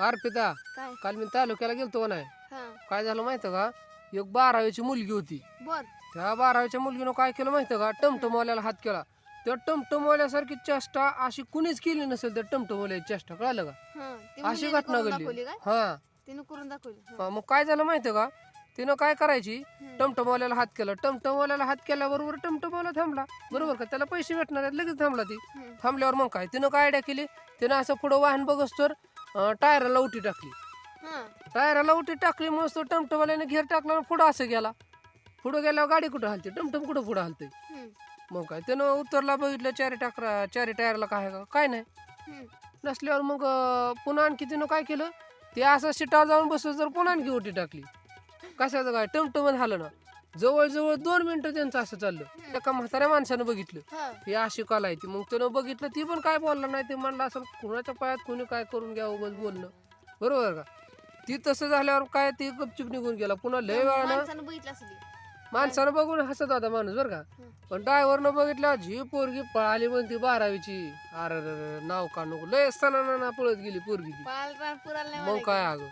अर्पिता काय? काल मी तालुक्याला गेलतो नाही? हा. काय झालं माहितं का? एक बारावीची मुलगी होती. बर. त्या बारावीच्या मुलगीनं काय केलं माहितं का? टमटमवाल्याला हात केला. त्या टमटमवाल्यासारखी चेष्टा अशी कुणीच केली नसेल त्या टमटमवाल्याची चेष्टा. कळलं का? हा ती अशी मुलीने घटना करून घडली. दाखवली काय? हा. तिने करून दाखवली. हा. हा, मग काय झालं माहितं का? तिनं काय करायची? हम्म. टमटमवाल्याला हात केला. टमटमवाल्याला हात केल्याबरोबर टमटमवाला थांबला. बरोबर का? त्याला पैसे भेटणार आहेत. लगेच थांबला ती. हम्म. थांबल्यावर मग काय? तिनं काय आयडिया केली? तिनं असं पुढं वाहन बघस तर अं, टायराला उठी टाकली. हा. टायराला उठी टाकली मग तो टमटमवाल्याने घेर टाकला आणि पुढं असं गेला. पुढं गेल्यावर गाडी कुठं हलते? टमटम कुठं पुढं हलते? हम्म. मग काय त्यानं उतरला बघितलं चारी टाकरा चारी टायरला काय आहे का? काय नाही. हम्म. नसल्यावर मग अं, पुन्हा आणखी तिनं काय केलं? ते असं शिटावर जाऊन बसलं तर पुन्हा आणखी उठी टाकली. कशाचं काय? टमटम झालं ना. जवळजवळ दोन मिनिटं त्यांचं असं चाललं. एका म्हाताऱ्या माणसानं बघितलं. हा. अशी कला आहे ती. मग त्यानं बघितलं ती पण काय बोलला नाही. ते म्हणलं असं कुणाच्या पायात कोणी काय करून घ्या उगाच बोलणं बरोबर का? ती तसं झाल्यावर काय ती गपचूप निघून गेला. पुन्हा लय वेळानं माणसानं बघून हसत होता माणूस बरं का. पण ड्रायव्हरनं बघितलं जी पोरगी पळाली म्हणती बारावीची. अरे नाव का नको. लय सणाना पळत गेली पोरगी मग. काय अगं?